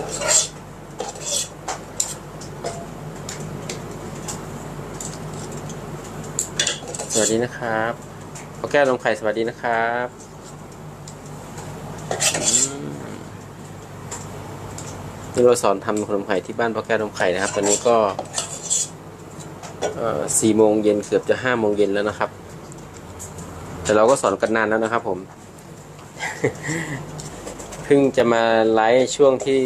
สวัสดีนะครับพ่อแก้วนมไข่สวัสดีนะครับนี่เราสอนทำขนมไข่ที่บ้านพ่อแก้วนมไข่นะครับ ตอนนี้ก็สี่โมงเย็นเกือบจะห้าโมงเย็นแล้วนะครับ แต่เราก็สอนกันนานแล้วนะครับผม พิ่งจะมาไลฟ์ช่วงที่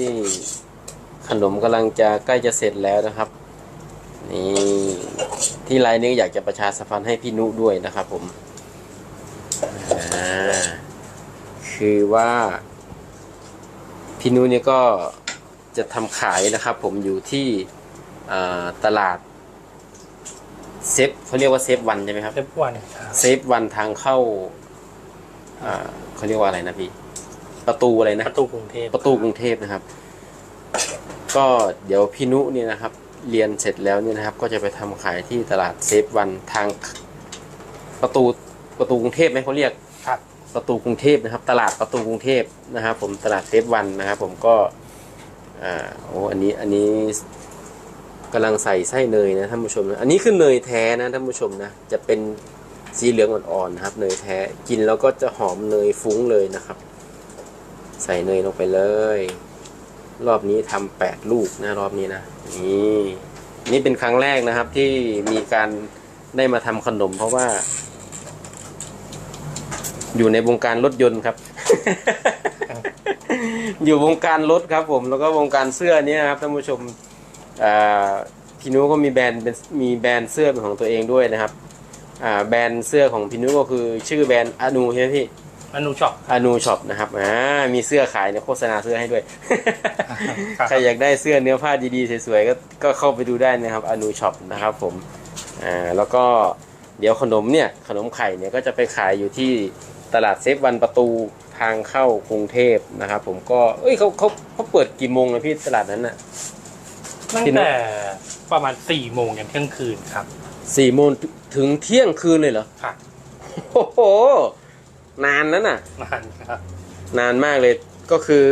ขนมกำลังจะใกล้จะเสร็จแล้วนะครับ นี่ที่ไลน์นี้อยากจะประชาสัมพันธ์ให้พี่นุด้วยนะครับผมอ่าคือว่า พี่นุเนี่ยก็จะทำขายนะครับผมอยู่ที่อ่าตลาดเซฟเขาเรียกว่าเซฟวันใช่ไหมครับเล็บวันครับเซฟวันทางเข้าอ่าเขาเรียกว่าอะไรนะพี่ ประตูอะไรนะประตูกรุงเทพประตูกรุงเทพนะครับ ก็เดี๋ยวพี่นุเนี่ยนะครับ เรียนเสร็จแล้วเนี่ยนะครับ ก็จะไปทำขายที่ตลาดเซฟวันทางประตูประตูกรุงเทพไหมเขาเรียกครับประตูกรุงเทพนะครับ ตลาดประตูกรุงเทพนะครับ ผมตลาดเซฟวันนะครับ ผมก็อ่าโอ้อันนี้อันนี้กำลังใส่ไส้เนยนะท่านผู้ชมนะอันนี้คือเนยแท้นะท่านผู้ชมนะจะเป็นสีเหลืองอ่อนๆนะครับ เนยแท้กินแล้วก็จะหอมเนยฟุ้งเลยนะครับ ใส่เนยลงไปเลย รอบนี้ทำแปดลูกนะรอบนี้นะนี่นี่เป็นครั้งแรกนะครับที่มีการได้มาทำขนม เพราะว่า อยู่ในวงการรถยนต์ครับ อยู่วงการรถครับผม แล้วก็วงการเสื้อเนี้ครับท่านผู้ชมพี่นุก็มีแบรนด์เป็นมีแบรนด์เสื้อเป็นของตัวเองด้วยนะครับแบรนด์เสื้อของพี่นุก็คือชื่อแบรนด์อนูใช่ไหมพี่ อนุช็อปอนูช็อปนะครับอ่ามีเสื้อขายในโฆษณาเสื้อให้ด้วยครับใครอยากได้เสื้อเนื้อผ้าดีๆสวยๆก็ก็เข้าไปดูได้นะครับอนูช็อปนะครับผมอ่าแล้วก็เดี๋ยวขนมเนี่ยขนมไข่เนี่ยก็จะไปขายอยู่ที่ตลาดเซฟวันประตูทางเข้ากรุงเทพนะครับ ผมก็เอ้ยเขาเขาเขาเปิดกี่โมงนะพี่ตลาดนั้นน่ะตั้งที่นั่นแต่ประมาณสี่โมงยันเที่ยงคืนครับสี่โมงถึงเที่ยงคืนเลยเหรอครับโอ้โห นานนั้นน่ะ นานครับ นานมากเลยก็คือ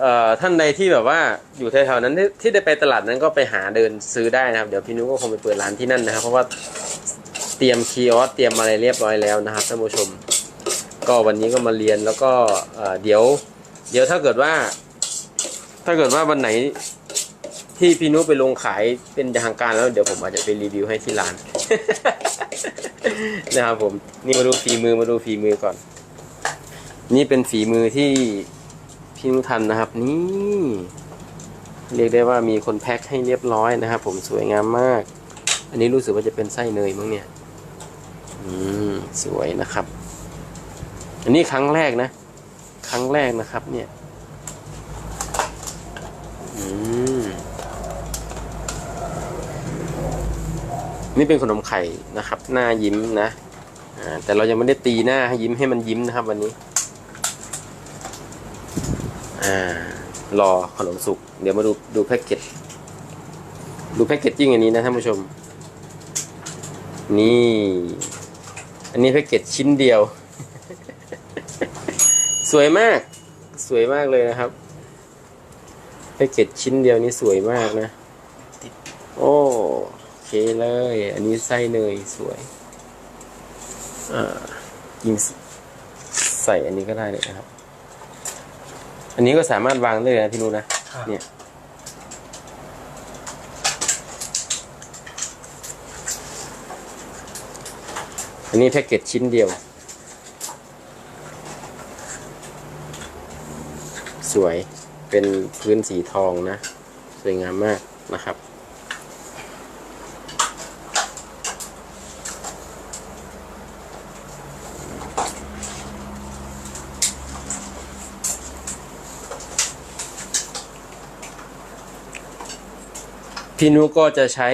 เอ่อท่านใดที่แบบว่าอยู่แถวๆนั้นที่ที่ได้ไปตลาดนั้นก็ไปหาเดินซื้อได้นะครับ เดี๋ยวพี่นุก็คงไปเปิดร้านที่นั่นนะครับ เพราะว่าเตรียมคีย์ออสเตรียมอะไรเรียบร้อยแล้วนะครับท่านผู้ชม ก็วันนี้ก็มาเรียนแล้วก็เอ่อเดี๋ยว เดี๋ยวถ้าเกิดว่า ถ้าเกิดว่าวันไหนที่พี่นุไปลงขายเป็นทางการแล้วเดี๋ยวผมอาจจะไปรีวิวให้ที่ร้าน นะครับผมนี่มาดูฝีมือมาดูฝีมือก่อน นี่เป็นฝีมือที่พี่นุทันนะครับ นี่ เรียกได้ว่ามีคนแพ็คให้เรียบร้อยนะครับ ผมสวยงามมาก อันนี้รู้สึกว่าจะเป็นไส้เนยมั้งเนี่ย อืมสวยนะครับ อันนี้ครั้งแรกนะ ครั้งแรกนะครับ เนี่ย อืม นี่เป็นขนมไข่นะครับ หน้ายิ้มนะแต่เรายังไม่ได้ตีหน้าให้ยิ้มให้มันยิ้มนะครับ วันนี้รอขนมสุก เดี๋ยวมาดูดูแพ็กเกจดูแพ็กเกจจิ้งอันนี้นะท่านผู้ชม นี่ อันนี้แพ็กเกจชิ้นเดียว สวยมาก สวยมากเลยนะครับแพ็กเกจชิ้นเดียวนี้สวยมากนะ โอ้ เคเลย อันนี้ไส้เนยสวยอ่ายิงใส่อันนี้ก็ได้เลยนะครับ อันนี้ก็สามารถวางได้เลยนะพี่นุนะครับเนี่ยอันนี้แพ็กเกจชิ้นเดียว สวยเป็นพื้นสีทองนะ สวยงามมากนะครับ พี่นุก็จะใช้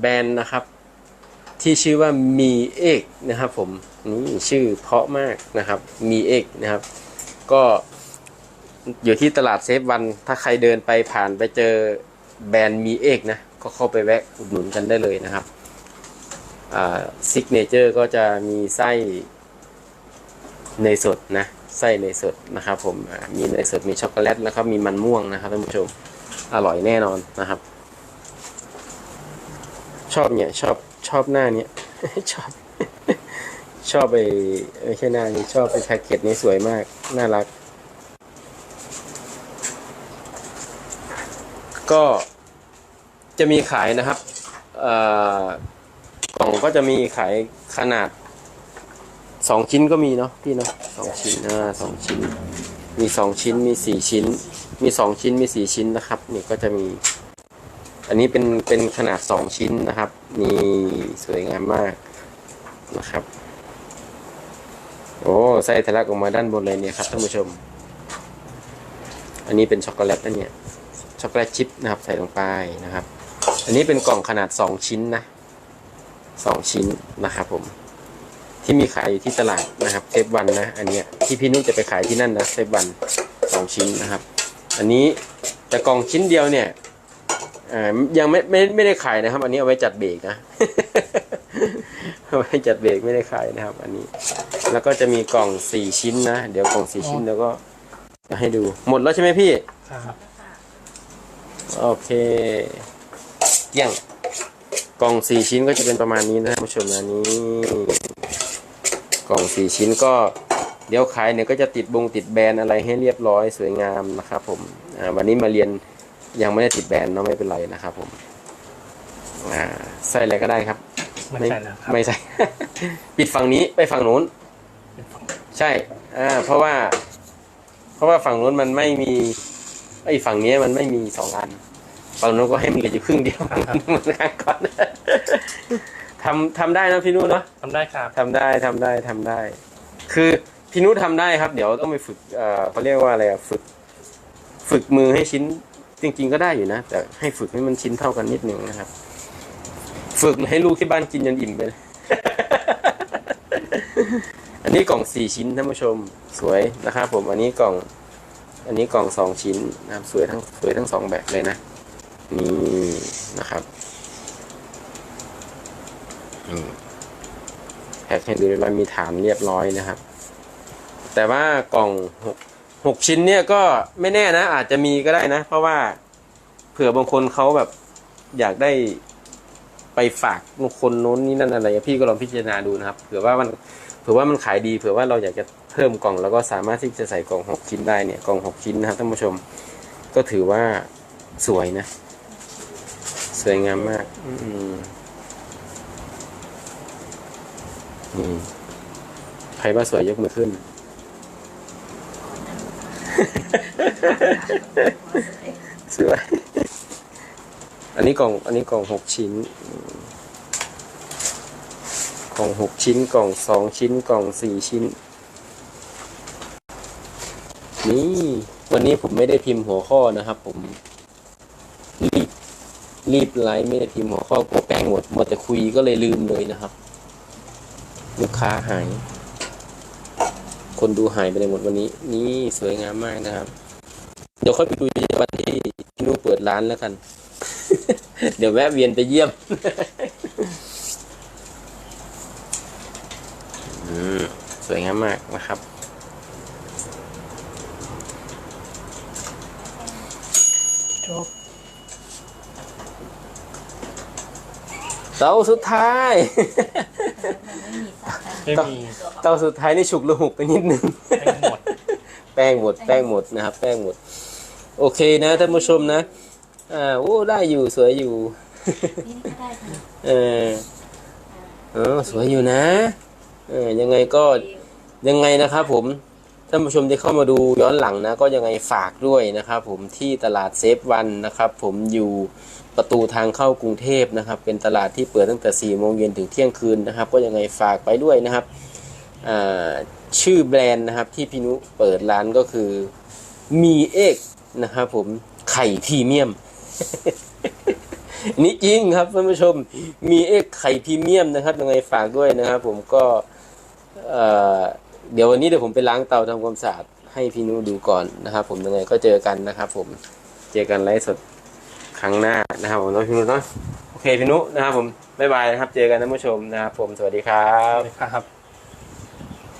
แบรนด์นะครับ ที่ชื่อว่ามีเอกนะครับผมนี่ชื่อเพาะมากนะครับมีเอกนะครับ ก็อยู่ที่ตลาดเซฟวัน ถ้าใครเดินไปผ่านไปเจอแบรนด์มีเอกนะ ก็เข้าไปแวะอุดหนุนกันได้เลยนะครับซิกเนเจอร์ก็จะมีไส้เนยสดนะไส้เนยสดนะครับผมมีเนยสดมีช็อกโกแลตแล้วก็มีมันม่วงนะครับท่านผู้ชมอร่อยแน่นอนนะครับ ชอบเนี่ย ชอบชอบหน้าเนี้ยชอบ ชอบไปไม่ใช่หน้านี้ชอบไปแพ็กเกจนี้สวยมาก น่ารัก ก็จะมีขายนะครับกล่องก็จะมีขายขนาดสองชิ้นก็มีเนาะพี่เนาะสองชิ้นอ่าสองชิ้น มีสองชิ้นมีสี่ชิ้น มีสองชิ้นมีสี่ชิ้นนะครับ นี่ก็จะมี อันนี้เป็นเป็นขนาดสองชิ้นนะครับนี่สวยงามมากนะครับ โอ้ไส้ทะลักออกมาด้านบนเลยเนี่ยครับท่านผู้ชม อันนี้เป็นช็อกโกแลตนะเนี่ยช็อกโกแลตชิพนะครับใส่ลงไปนะครับ อันนี้เป็นกล่องขนาดสองชิ้นนะสองชิ้นนะครับผมที่มีขายอยู่ที่ตลาดนะครับเซฟวันนะ อันเนี้ยที่พี่นุ้ยจะไปขายที่นั่นนะเซฟวันสองชิ้นนะครับ อันนี้แต่กล่องชิ้นเดียวเนี่ย อ่ายังไม่ไม่ไม่ได้ขายนะครับ อันนี้เอาไว้จัดเบรกนะเอาไว้จัดเบรกไม่ได้ขายนะครับ อันนี้ แล้วก็จะมีกล่องสี่ชิ้นนะเดี๋ยวกล่องสี่ชิ้นเดี๋ยวก็จะให้ดูหมดแล้วใช่ไหมพี่ครับโอเคเยี่ยงกล่องสี่ชิ้นก็จะเป็นประมาณนี้นะท่านผู้ชมนะนี้ กล่องสี่ชิ้นก็เดี๋ยวขายเนี่ยก็จะติดบงติดแบรนด์อะไรให้เรียบร้อยสวยงามนะครับผมอ่าวันนี้มาเรียน ยังไม่ได้ติดแบรนด์เนาะไม่เป็นไรนะครับผมอ่าใส่อะไรก็ได้ครับ ไม่ใช่แล้วครับไม่ใช่ปิดฝั่งนี้ไปฝั่งนู้นเป็นฝั่งใช่อ่าเพราะว่า เพราะว่าฝั่งนู้นมันไม่มีไอ้ฝั่งนี้มันไม่มีสองอันฝั่งนู้นก็ให้มันเหลืออยู่ครึ่งเดียวเหมือนกันก่อนทำทำได้นะพี่นุ้เนาะทำได้ครับทำได้ทำได้ทำได้ คือพี่นุ้ทำได้ครับ เดี๋ยวต้องไปฝึกเอ่อเขาเรียกว่าอะไรอะฝึก ฝึกมือให้ชิ้น จริง ๆ ก็ได้อยู่นะ แต่ให้ฝึกให้มันชิ้นเท่ากันนิดนึงนะครับ ฝึกให้ลูกที่บ้านกินจนอิ่มไปเลยอันนี้กล่องสี่ชิ้นท่านผู้ชมสวยนะครับผมอันนี้กล่อง อันนี้กล่องสองชิ้นนะครับ สวยทั้งสวยทั้งสองแบบเลยนะนี่นะครับนี่แพ็คให้ดูเรียบร้อยมีฐานเรียบร้อยนะครับ แต่ว่ากล่องหก หกชิ้นเนี่ยก็ไม่แน่นะ อาจจะมีก็ได้นะ เพราะว่าเผื่อบางคนเขาแบบอยากได้ไปฝากคนโน้นนี่นั่นอะไรพี่ก็ลองพิจารณาดูนะครับ เผื่อว่ามันเผื่อว่ามันขายดีเผื่อว่าเราอยากจะเพิ่มกล่อง แล้วก็สามารถที่จะใส่กล่องหกชิ้นได้เนี่ยกล่องหกชิ้นนะครับท่านผู้ชม ก็ถือว่าสวยนะ สวยงามมาก อืมอืมใครว่าสวยยกมือขึ้น สวย อันนี้กล่องอันนี้กล่องหกชิ้น กล่องหกชิ้นกล่องสองชิ้นกล่องสี่ชิ้น นี่ วันนี้ผมไม่ได้พิมพ์หัวข้อนะครับ ผม รีบรีบไลฟ์ไม่ได้พิมพ์หัวข้อกลัวแป้งหมดหมดแต่คุยก็เลยลืมเลยนะครับ ลูกค้าหาย คนดูหายไปเลยหมดวันนี้ นี่สวยงามมากนะครับ เดี๋ยวค่อยไปดูวันที่พี่นุเปิดร้านแล้วกัน เดี๋ยวแวะเวียนไปเยี่ยมอืมสวยงามมากนะครับ จบเตาสุดท้าย ไม่มีเตาสุดท้ายนี่ฉุกละหุกไปนิดนึงไม่หมด แป้งหมด แป้งหมดนะครับ แป้งหมด โอเคนะท่านผู้ชมนะ อ่า โอ้ ได้อยู่ สวยอยู่ นี่ก็ได้ค่ะเออเออสวยอยู่นะ เออ ยังไงก็ ยังไงนะครับผม ท่านผู้ชมที่เข้ามาดูย้อนหลังนะก็ยังไงฝากด้วยนะครับผมที่ตลาดเซฟวันนะครับผมอยู่ประตูทางเข้ากรุงเทพนะครับ เป็นตลาดที่เปิดตั้งแต่4ี่โมงเย็นถึงเที่ยงคืนนะครับ ก็ยังไงฝากไปด้วยนะครับชื่อแบรนด์นะครับที่พี่นุเปิดร้านก็คือมีเอกนะครับผมไข่พรีเมียมนี่จริงครับท่านผู้ชมมีเอกไข่พรีเมียมนะครับยังไงฝากด้วยนะครับ ผมก็เอ่อ เดี๋ยววันนี้เดี๋ยวผมไปล้างเตาทำความสะอาดให้พี่นุดูก่อนนะครับ ผมยังไงก็เจอกันนะครับ ผมเจอกันไลฟ์สดครั้งหน้านะครับ ผมน้องพี่นุเนาะโอเคพี่นุนะครับ ผมบ๊ายบายนะครับ เจอกันท่านผู้ชมนะครับผมสวัสดีครับครับ